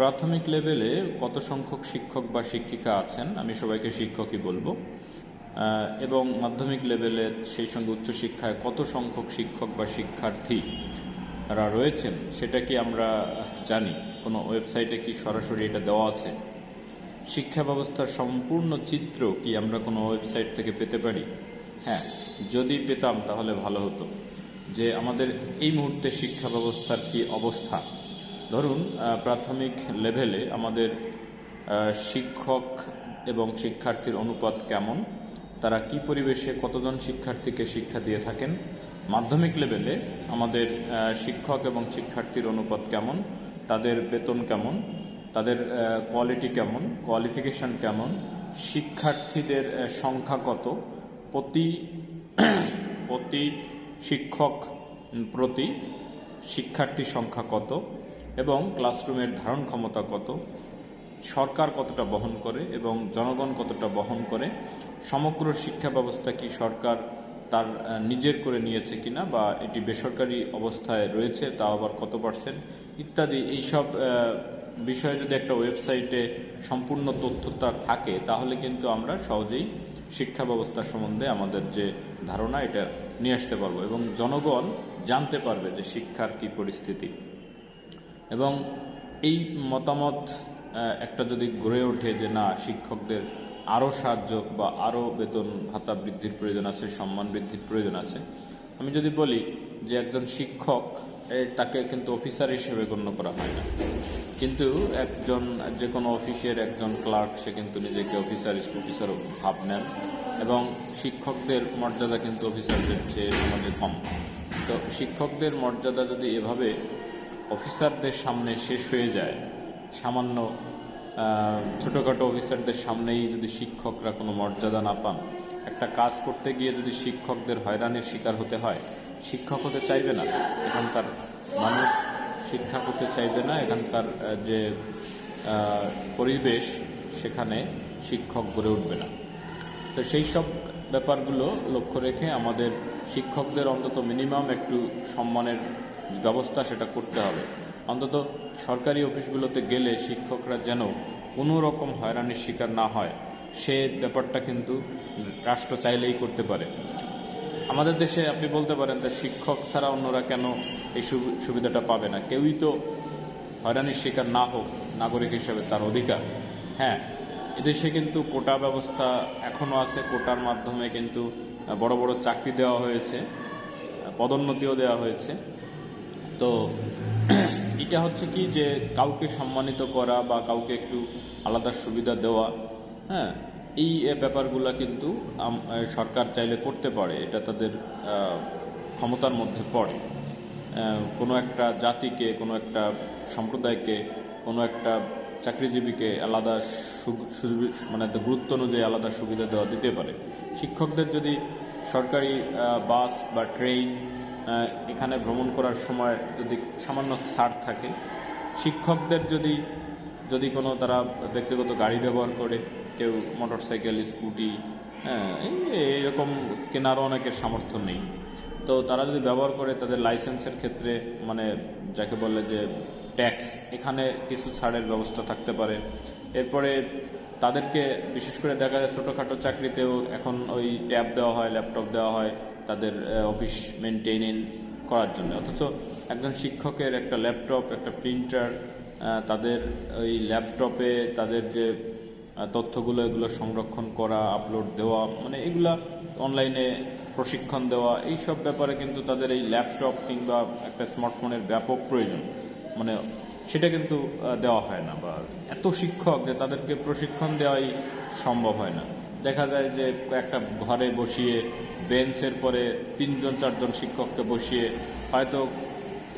প্রাথমিক লেভেলে কত সংখ্যক শিক্ষক বা শিক্ষিকা আছেন, আমি সবাইকে শিক্ষকই বলব। এবং মাধ্যমিক লেভেলে সেই সঙ্গে উচ্চশিক্ষায় কত সংখ্যক শিক্ষক বা শিক্ষার্থীরা রয়েছেন, সেটা কি আমরা জানি? কোনো ওয়েবসাইটে কি সরাসরি এটা দেওয়া আছে? শিক্ষা ব্যবস্থার সম্পূর্ণ চিত্র কি আমরা কোনো ওয়েবসাইট থেকে পেতে পারি? হ্যাঁ যদি পেতাম তাহলে ভালো হতো। যে আমাদের এই মুহূর্তে শিক্ষা ব্যবস্থার কি অবস্থা? ধরুন প্রাথমিক লেভেলে আমাদের শিক্ষক এবং শিক্ষার্থীর অনুপাত কেমন, তারা কি পরিবেশে কতজন শিক্ষার্থীকে শিক্ষা দিয়ে থাকেন, মাধ্যমিক লেভেলে আমাদের শিক্ষক এবং শিক্ষার্থীর অনুপাত কেমন, তাদের বেতন কেমন, তাদের কোয়ালিটি কেমন কোয়ালিফিকেশন কেমন, শিক্ষার্থীদের সংখ্যা কত, প্রতি প্রতি শিক্ষক প্রতি শিক্ষার্থী সংখ্যা কত এবং ক্লাসরুমের ধারণ ক্ষমতা কত, সরকার কতটা বহন করে এবং জনগণ কতটা বহন করে, সমগ্র শিক্ষা ব্যবস্থা কি সরকার তার নিজের করে নিয়েছে কিনা বা এটি বেসরকারি অবস্থায় রয়েছে তা আবার কত পার্সেন্ট ইত্যাদি এইসব বিষয়ে যদি একটা ওয়েবসাইটে সম্পূর্ণ তথ্যটা থাকে তাহলে কিন্তু আমরা সহজেই শিক্ষা ব্যবস্থা সম্বন্ধে আমাদের যে ধারণা এটা নিয়ে আসতে পারব এবং জনগণ জানতে পারবে যে শিক্ষার কি পরিস্থিতি। এবং এই মতামত একটা যদি গড়ে ওঠে যে না, শিক্ষকদের আরও সাহায্য বা আরও বেতন ভাতা বৃদ্ধির প্রয়োজন আছে, সম্মান বৃদ্ধির প্রয়োজন আছে, আমি যদি বলি যে একজন শিক্ষক তাকে কিন্তু অফিসার হিসেবে গণ্য করা হয় না। কিন্তু একজন, যে কোনো অফিসের একজন ক্লার্ক, সে কিন্তু নিজেকে অফিসার অফিসার ভাব নেন এবং শিক্ষকদের মর্যাদা কিন্তু অফিসারদের চেয়ে সমাজে কম। তো শিক্ষকদের মর্যাদা যদি এভাবে অফিসারদের সামনে শেষ হয়ে যায়। সামান্য ছোটোখাটো অফিসারদের সামনেই যদি শিক্ষকরা কোনো মর্যাদা না পান, একটা কাজ করতে গিয়ে যদি শিক্ষকদের হয়রানির শিকার হতে হয়, শিক্ষক হতে চাইবে না। এখানকার মানুষ শিক্ষা করতে চাইবে না। এখানকার যে পরিবেশ, সেখানে শিক্ষক গড়ে উঠবে না। তো সেই সব ব্যাপারগুলো লক্ষ্য রেখে আমাদের শিক্ষকদের অন্তত মিনিমাম একটু সম্মানের ব্যবস্থা সেটা করতে হবে। অন্তত সরকারি অফিসগুলোতে গেলে শিক্ষকরা যেন কোনো রকম হয়রানির শিকার না হয়, সে ব্যাপারটা কিন্তু রাষ্ট্র চাইলেই করতে পারে। আমাদের দেশে আপনি বলতে পারেন যে শিক্ষক ছাড়া অন্যরা কেন এই সুবি- সুবিধাটা পাবে না? কেউই তো হয়রানির শিকার না হোক, নাগরিক হিসেবে তার অধিকার। হ্যাঁ এদেশে কিন্তু কোটা ব্যবস্থা এখনও আছে। কোটার মাধ্যমে কিন্তু বড় বড় চাকরি দেওয়া হয়েছে, পদোন্নতিও দেওয়া হয়েছে। তো এটা হচ্ছে কি যে কাউকে সম্মানিত করা বা কাউকে একটু আলাদা সুবিধা দেওয়া হ্যাঁ? এই ব্যাপারগুলা কিন্তু সরকার চাইলে করতে পারে, এটা তাদের ক্ষমতার মধ্যে পড়ে। কোনো একটা জাতিকে, কোনো একটা সম্প্রদায়কে, কোনো একটা চাকরিজীবীকে আলাদা মানে গুরুত্ব অনুযায়ী আলাদা সুবিধা দেওয়া দিতে পারে। শিক্ষকদের যদি সরকারি বাস বা ট্রেন এখানে ভ্রমণ করার সময় যদি সামান্য ছাড় থাকে, শিক্ষকদের যদি যদি কোনো তারা ব্যক্তিগত গাড়ি ব্যবহার করে, কেউ মোটর সাইকেল স্কুটি হ্যাঁ এই- এইরকম কেনারও অনেকের সামর্থ্য নেই। তো তারা যদি ব্যবহার করে, তাদের লাইসেন্সের ক্ষেত্রে মানে যাকে বলে যে ট্যাক্স, এখানে কিছু ছাড়ের ব্যবস্থা থাকতে পারে। এরপরে তাদেরকে, বিশেষ করে দেখা যায় ছোটোখাটো চাকরিতেও এখন ওই ট্যাব দেওয়া হয়, ল্যাপটপ দেওয়া হয়। তাদের অফিস মেনটেন করার জন্য। অথচ একজন শিক্ষকের একটা ল্যাপটপ একটা প্রিন্টার তাদের ওই ল্যাপটপে তাদের যে তথ্যগুলো, এগুলো সংরক্ষণ করা আপলোড দেওয়া মানে এগুলা অনলাইনে প্রশিক্ষণ দেওয়া এই সব ব্যাপারে কিন্তু তাদের এই ল্যাপটপ কিংবা একটা স্মার্টফোনের ব্যাপক প্রয়োজন। মানে সেটা কিন্তু দেওয়া হয় না বা এত শিক্ষক যে তাদেরকে প্রশিক্ষণ দেওয়াই সম্ভব হয় না। দেখা যায় যে একটা ঘরে বসিয়ে বেঞ্চের পরে তিনজন, চারজন শিক্ষককে বসিয়ে হয়তো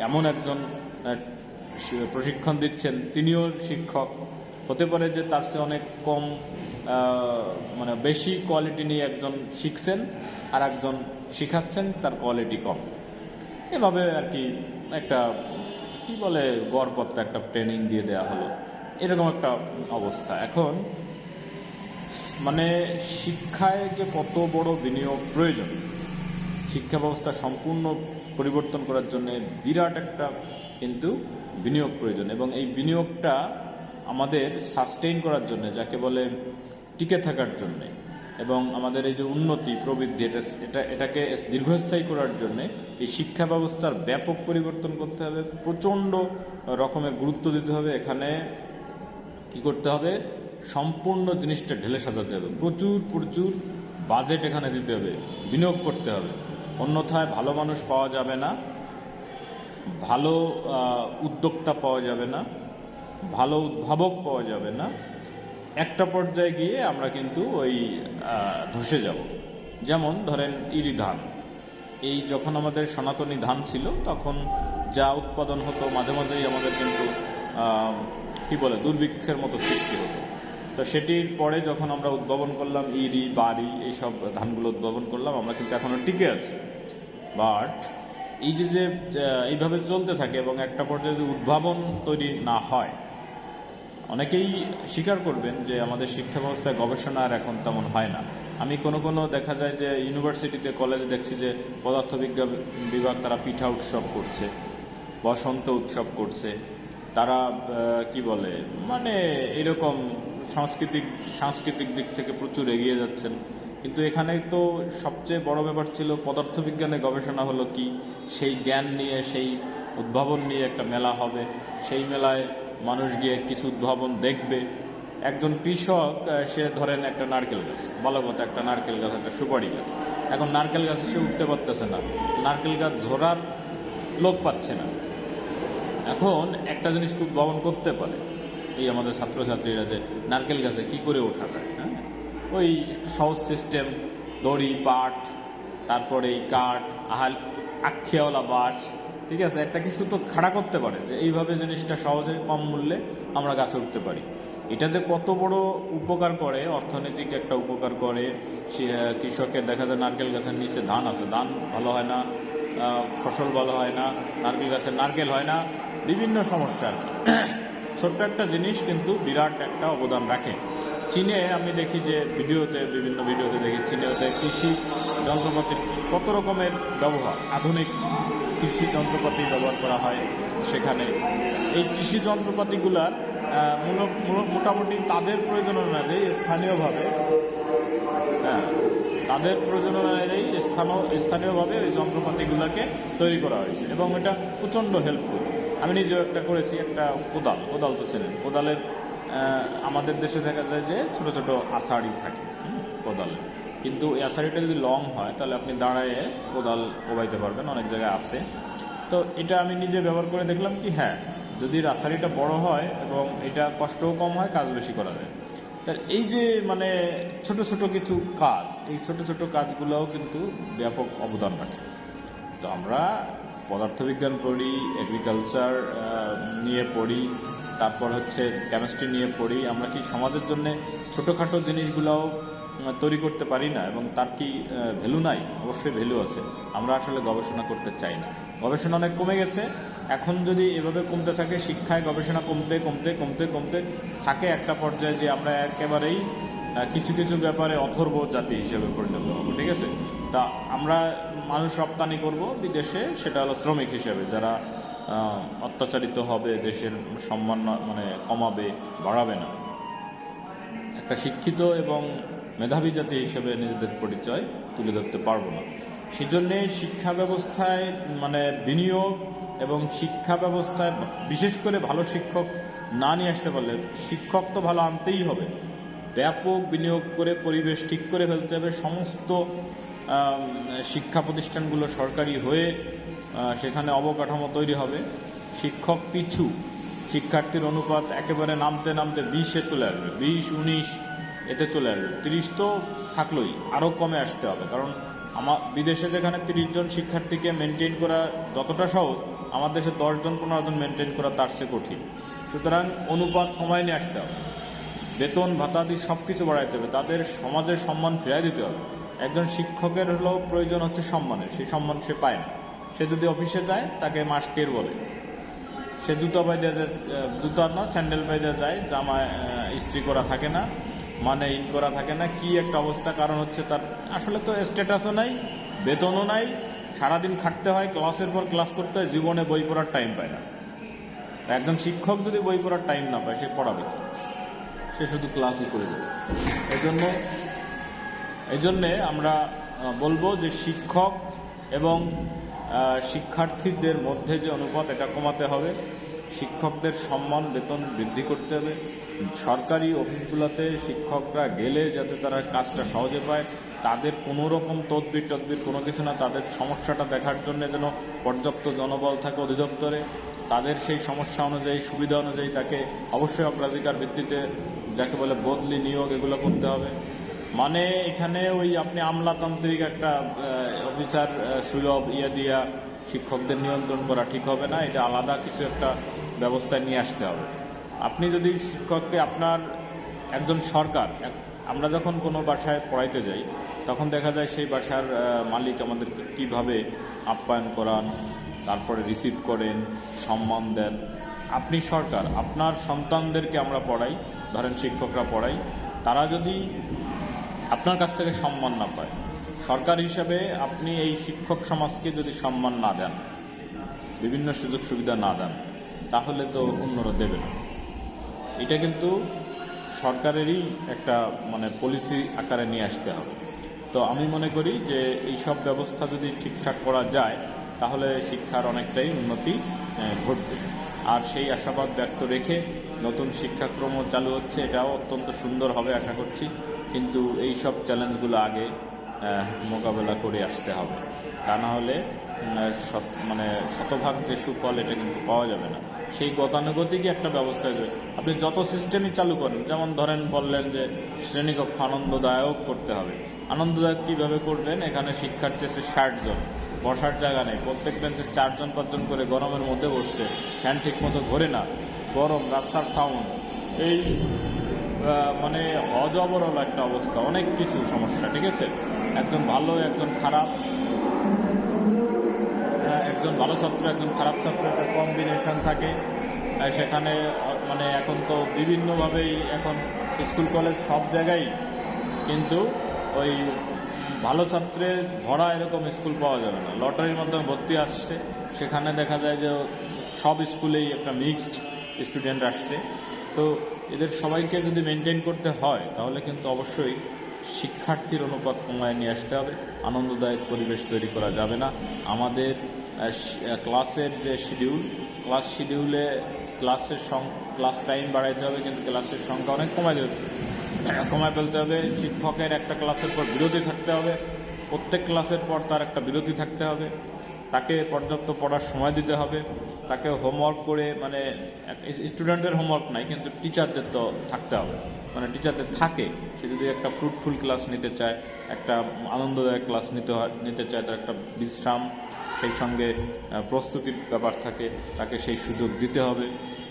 এমন একজন প্রশিক্ষণ দিচ্ছেন, তিনিও শিক্ষক। হতে পারে যে তার চেয়ে অনেক কম মানে বেশি কোয়ালিটি নিয়ে একজন শিখছেন আর একজন শিখাচ্ছেন, তার কোয়ালিটি কম। এভাবে আর কি একটা, কি বলে গড়পত্র একটা ট্রেনিং দিয়ে দেওয়া হলো। এরকম একটা অবস্থা। এখন মানে শিক্ষায় যে কত বড় বিনিয়োগ প্রয়োজন, শিক্ষা ব্যবস্থা সম্পূর্ণ পরিবর্তন করার জন্য বিরাট একটা কিন্তু বিনিয়োগ প্রয়োজন এবং এই বিনিয়োগটা আমাদের সাস্টেইন করার জন্য, যাকে বলে টিকে থাকার জন্যে এবং আমাদের এই যে উন্নতি প্রবৃদ্ধি, এটা এটা, এটাকে দীর্ঘস্থায়ী করার জন্য এই শিক্ষা ব্যবস্থার ব্যাপক পরিবর্তন করতে হবে, প্রচণ্ড রকমের গুরুত্ব দিতে হবে। এখানে কি করতে হবে? সম্পূর্ণ জিনিসটা ঢেলে সাজাতে হবে। প্রচুর প্রচুর বাজেট এখানে দিতে হবে, বিনিয়োগ করতে হবে। অন্যথায় ভালো মানুষ পাওয়া যাবে না, ভালো উদ্যোক্তা পাওয়া যাবে না, ভালো উদ্ভাবক পাওয়া যাবে না। একটা পর্যায়ে গিয়ে আমরা কিন্তু ওই ধসে যাব। যেমন ধরেন ইরি ধান। এই যখন আমাদের সনাতনী ধান ছিল, তখন যা উৎপাদন হতো, মাঝে মাঝেই আমাদের কিন্তু কি বলে, দুর্ভিক্ষের মতো সৃষ্টি হতো। তো সেটির পরে যখন আমরা উদ্ভাবন করলাম ইরি বাড়ি এইসব ধানগুলো উদ্ভাবন করলাম, আমরা কিন্তু এখনও টিকে আছি। বাট এই যে যে এইভাবে চলতে থাকে এবং একটা পর্যায়ে যদি উদ্ভাবন তৈরি না হয়, অনেকেই স্বীকার করবেন যে আমাদের শিক্ষা ব্যবস্থায় গবেষণা আর এখন তেমন হয় না। আমি কোনো কোনো দেখা যায় যে ইউনিভার্সিটিতে, কলেজে দেখছি যে পদার্থবিজ্ঞান বিভাগ তারা পিঠা উৎসব করছে, বসন্ত উৎসব করছে। তারা কি বলে মানে এরকম সাংস্কৃতিক সাংস্কৃতিক দিক থেকে প্রচুর এগিয়ে যাচ্ছেন। কিন্তু এখানে তো সবচেয়ে বড় ব্যাপার ছিল পদার্থবিজ্ঞানে গবেষণা হলো কি? সেই জ্ঞান নিয়ে, সেই উদ্ভাবন নিয়ে একটা মেলা হবে। সেই মেলায় মানুষ গিয়ে কিছু উদ্ভাবন দেখবে। একজন কৃষক সে ধরেন একটা নারকেল গাছ কথা, একটা নারকেল গাছ, একটা সুপারি গাছ। এখন নারকেল গাছে সে উঠতে পারতেছে না। নারকেল গাছ ঝোরার লোক পাচ্ছে না। এখন একটা জিনিস উদ্ভাবন করতে পারে। এই আমাদের ছাত্রছাত্রীরা যে নারকেল গাছে কি করে ওঠা যায় হ্যাঁ? ওই সহজ সিস্টেম দড়ি, পাট, তারপরে এই কাঠ, আহাল আখিয়াওয়ালা বাঁশ, ঠিক আছে? একটা কিছু তো খাড়া করতে পারে যে এইভাবে জিনিসটা সহজে কম মূল্যে আমরা গাছে উঠতে পারি। এটা যে কত বড় উপকার করে, অর্থনৈতিক একটা উপকার করে, সে কৃষকের দেখা যায় নারকেল গাছের নিচে ধান আছে, ধান ভালো হয় না ফসল ভালো হয় না, নারকেল গাছের নারকেল হয় না, বিভিন্ন সমস্যা। ছোট্ট একটা জিনিস কিন্তু বিরাট একটা অবদান রাখে। চীনে আমি দেখি যে ভিডিওতে, বিভিন্ন ভিডিওতে দেখি, চীনেতে কৃষি যন্ত্রপাতির কত রকমের ব্যবহার, আধুনিক কৃষি যন্ত্রপাতি ব্যবহার করা হয় সেখানে। এই কৃষি যন্ত্রপাতিগুলার মোটামুটি তাদের প্রয়োজন অনুযায়ী স্থানীয়ভাবে হ্যাঁ তাদের প্রয়োজন অনুযায়ী স্থানীয় স্থানীয়ভাবে ওই যন্ত্রপাতিগুলোকে তৈরি করা হয়েছে এবং এটা প্রচণ্ড হেল্পফুল আমি নিজেও একটা করেছি, একটা কোদাল। কোদাল তো চেনেন। কোদালের আমাদের দেশে দেখা যায় যে ছোট ছোট আষাঢ়ি থাকে কোদালে। কিন্তু এই আষাঢ়িটা যদি লং হয়, তাহলে আপনি দাঁড়ায়ে কোদাল কোবাইতে পারবেন, অনেক জায়গায় আছে। তো এটা আমি নিজে ব্যবহার করে দেখলাম কি হ্যাঁ যদি রাছারিটা বড় হয় এবং এটা কষ্টও কম হয়, কাজ বেশি করা যায়। তার এই যে মানে ছোট ছোট কিছু কাজ, এই ছোট ছোট কাজগুলোও কিন্তু ব্যাপক অবদান রাখে। তো আমরা পদার্থবিজ্ঞান পড়ি এগ্রিকালচার নিয়ে পড়ি, তারপর হচ্ছে কেমিস্ট্রি নিয়ে পড়ি। আমরা কি সমাজের জন্য ছোটোখাটো জিনিসগুলোও তৈরি করতে পারি না এবং তার কি ভ্যালু নাই? অবশ্যই ভ্যালু আছে। আমরা আসলে গবেষণা করতে চাই না। গবেষণা অনেক কমে গেছে। এখন যদি এভাবে কমতে থাকে, শিক্ষায় গবেষণা কমতে কমতে কমতে কমতে থাকে একটা পর্যায়ে যে আমরা একেবারেই কিছু কিছু ব্যাপারে অথর্ব জাতি হিসেবে পরিণত হব, ঠিক আছে? তা আমরা মানুষ রপ্তানি করব বিদেশে, সেটা হলো শ্রমিক হিসেবে। যারা অত্যাচারিত হবে, দেশের সম্মান মানে কমাবে, বাড়াবে না। একটা শিক্ষিত এবং মেধাবী জাতি হিসেবে নিজেদের পরিচয় তুলে ধরতে পারব না। সেজন্যে শিক্ষা ব্যবস্থায় মানে বিনিয়োগ এবং শিক্ষা ব্যবস্থায় বিশেষ করে ভালো শিক্ষক না নিয়ে আসতে পারলে শিক্ষক তো ভালো আনতেই হবে। ব্যাপক বিনিয়োগ করে পরিবেশ ঠিক করে ফেলতে হবে, সমস্ত শিক্ষা প্রতিষ্ঠানগুলো সরকারি হয়ে সেখানে অবকাঠামো তৈরি হবে। শিক্ষক পিছু, শিক্ষার্থীর অনুপাত একেবারে নামতে নামতে বিশে চলে আসবে। বিশ, উনিশ, এতে চলে আসবে। তিরিশ তো থাকলোই, আরও কমে আসতে হবে। কারণ আমার বিদেশে যেখানে তিরিশ জন শিক্ষার্থীকে মেনটেন করা যতটা সহজ, আমার দেশে দশজন পনেরো জন মেনটেন করা তার চেয়ে কঠিন। সুতরাং অনুপাত কমায় নিয়ে আসতে হবে। বেতন ভাতাদি সব কিছু বাড়াইতে হবে। তাদের সমাজের সম্মান ফিরাই দিতে হবে। একজন শিক্ষকের হলো প্রয়োজন হচ্ছে সম্মানের, সেই সম্মান সে পায় না। সে যদি অফিসে যায়, তাকে মাস্টের বলে। সে জুতো পাইতে জুতা না, স্যান্ডেল পাইতে যায়, জামা ইস্ত্রি করা থাকে না মানে ইন করা থাকে না, কি একটা অবস্থা, কারণ হচ্ছে তার, আসলে তো স্ট্যাটাসও নাই, বেতনও নাই, সারাদিন খাটতে হয়, ক্লাসের পর ক্লাস করতে হয়, জীবনে বই পড়ার টাইম পায় না। একজন শিক্ষক যদি বই পড়ার টাইম না পায়, সে পড়াবে সে শুধু ক্লাসই করে দেবে। এই এই জন্যে আমরা বলব যে শিক্ষক এবং শিক্ষার্থীদের মধ্যে যে অনুপাত, এটা কমাতে হবে। শিক্ষকদের সম্মান, বেতন বৃদ্ধি করতে হবে। সরকারি অফিসগুলোতে শিক্ষকরা গেলে যাতে তারা কাজটা সহজে পায়, তাদের কোনো রকম তদবির টদবির কোনো কিছু না, তাদের সমস্যাটা দেখার জন্য যেন পর্যাপ্ত জনবল থাকে অধিদপ্তরে। তাদের সেই সমস্যা অনুযায়ী, সুবিধা অনুযায়ী তাকে অবশ্যই অগ্রাধিকার ভিত্তিতে যাকে বলে বদলি নিয়োগ এগুলো করতে হবে। মানে এখানে ওই আপনি আমলাতান্ত্রিক একটা অফিসার সুলভ ইয়ে দিয়া শিক্ষকদের নিয়ন্ত্রণ করা ঠিক হবে না, এটা আলাদা কিছু একটা ব্যবস্থায় নিয়ে আসতে হবে। আপনি যদি শিক্ষককে আপনার একজন সরকার আমরা যখন কোনো বাসায় পড়াইতে যাই, তখন দেখা যায় সেই বাসার মালিক আমাদেরকে কীভাবে আপ্যায়ন করান, তারপরে রিসিভ করেন, সম্মান দেন। আপনি সরকার, আপনার সন্তানদেরকে আমরা পড়াই, ধরেন শিক্ষকরা পড়াই, তারা যদি আপনার কাছ থেকে সম্মান না পায়। সরকার হিসাবে আপনি এই শিক্ষক সমাজকে যদি সম্মান না দেন, বিভিন্ন সুযোগ সুবিধা না দেন, তাহলে তো অন্যরা দেবে না। এটা কিন্তু সরকারেরই একটা মানে পলিসি আকারে নিয়ে আসতে হবে। তো আমি মনে করি যে এই সব ব্যবস্থা যদি ঠিকঠাক করা যায়, তাহলে শিক্ষার অনেকটাই উন্নতি ঘটবে। আর সেই আশাবাদ ব্যক্ত রেখে নতুন শিক্ষাক্রম চালু হচ্ছে, এটাও অত্যন্ত সুন্দর হবে আশা করছি। কিন্তু এই সব চ্যালেঞ্জগুলো আগে মোকাবেলা করে আসতে হবে। তা না হলে মানে শতভাগ যে সুফল এটা কিন্তু পাওয়া যাবে না। সেই গতানুগতিকই একটা ব্যবস্থা যাবে আপনি যত সিস্টেমই চালু করেন, যেমন ধরেন বললেন যে শ্রেণীকক্ষ আনন্দদায়ক করতে হবে। আনন্দদায়ক কীভাবে করবেন? এখানে শিক্ষার্থী আছে ষাটজন বসার জায়গা নেই। প্রত্যেক বেঞ্চে চারজন পাঁচজন করে গরমের মধ্যে বসছে। ফ্যান ঠিক মতো ঘোরে না। গরম রাস্তার সাউন্ড এই মানে হজবরল একটা অবস্থা, অনেক কিছু সমস্যা, ঠিক আছে? একজন ভালো, একজন খারাপ একজন ভালো ছাত্র, একজন খারাপ ছাত্র, একটা কম্বিনেশন থাকে। সেখানে মানে এখন তো বিভিন্নভাবেই এখন স্কুল কলেজ সব জায়গায় কিন্তু ওই ভালো ছাত্রের ভরা এরকম স্কুল পাওয়া যাবে না। লটারির মাধ্যমে ভর্তি আসছে, সেখানে দেখা যায় যে সব স্কুলেই একটা মিক্সড স্টুডেন্ট আসছে। তো এদের সবাইকে যদি মেনটেন করতে হয়, তাহলে কিন্তু অবশ্যই শিক্ষার্থীর অনুপাত কমায় নিয়ে আসতে হবে। আনন্দদায়ক পরিবেশ তৈরি করা যাবে না। আমাদের ক্লাসের যে শিডিউল ক্লাস শিডিউলে ক্লাসের ক্লাস টাইম বাড়াইতে হবে, কিন্তু ক্লাসের সংখ্যা অনেক কমায় কমায় ফেলতে হবে, শিক্ষকের একটা ক্লাসের পর বিরতি থাকতে হবে, প্রত্যেক ক্লাসের পর তার একটা বিরতি থাকতে হবে। তাকে পর্যাপ্ত পড়ার সময় দিতে হবে। তাকে হোমওয়ার্ক করে মানে স্টুডেন্টের হোমওয়ার্ক নাই, কিন্তু টিচারদের তো থাকতে হবে। মানে টিচারদের থাকে, সে যদি একটা ফ্রুটফুল ক্লাস নিতে চায়, একটা আনন্দদায়ক ক্লাস নিতে হয়, নিতে চায়, তার একটা বিশ্রাম, সেই সঙ্গে প্রস্তুতির ব্যাপার থাকে, তাকে সেই সুযোগ দিতে হবে।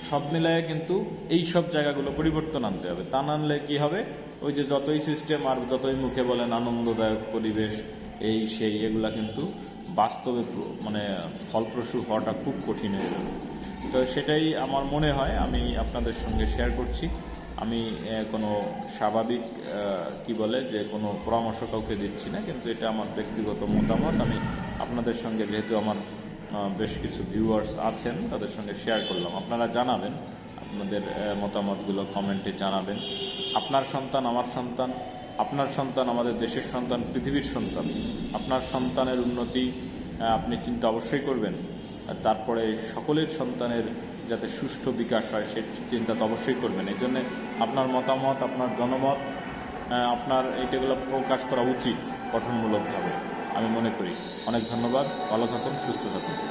সব মিলায়ে কিন্তু এই সব জায়গাগুলো পরিবর্তন আনতে হবে। তা না আনলে কী হবে? ওই যে যতই সিস্টেম আর যতই মুখে বলেন আনন্দদায়ক পরিবেশ, এই, সেই, এগুলা কিন্তু বাস্তবে মানে ফলপ্রসূ হওয়াটা খুব কঠিন হয়ে যাবে। তো সেটাই আমার মনে হয়, আমি আপনাদের সঙ্গে শেয়ার করছি। আমি কোনো স্বাভাবিক কি বলে, যে কোনো পরামর্শ কাউকে দিচ্ছি না, কিন্তু এটা আমার ব্যক্তিগত মতামত। আমি আপনাদের সঙ্গে যেহেতু আমার বেশ কিছু ভিউয়ার্স আছেন, তাদের সঙ্গে শেয়ার করলাম। আপনারা জানাবেন, আপনাদের মতামতগুলো কমেন্টে জানাবেন। আপনার সন্তান, আমার সন্তান আপনার সন্তান আমাদের দেশের সন্তান, পৃথিবীর সন্তান। আপনার সন্তানের উন্নতি আপনি চিন্তা অবশ্যই করবেন। তারপরে সকলের সন্তানের যাতে সুষ্ঠু বিকাশ হয়, সে চিন্তা তো অবশ্যই করবেন। এই জন্যে আপনার মতামত, আপনার জনমত আপনার এইটাগুলো প্রকাশ করা উচিত গঠনমূলকভাবে, আমি মনে করি। অনেক ধন্যবাদ। ভালো থাকুন, সুস্থ থাকুন।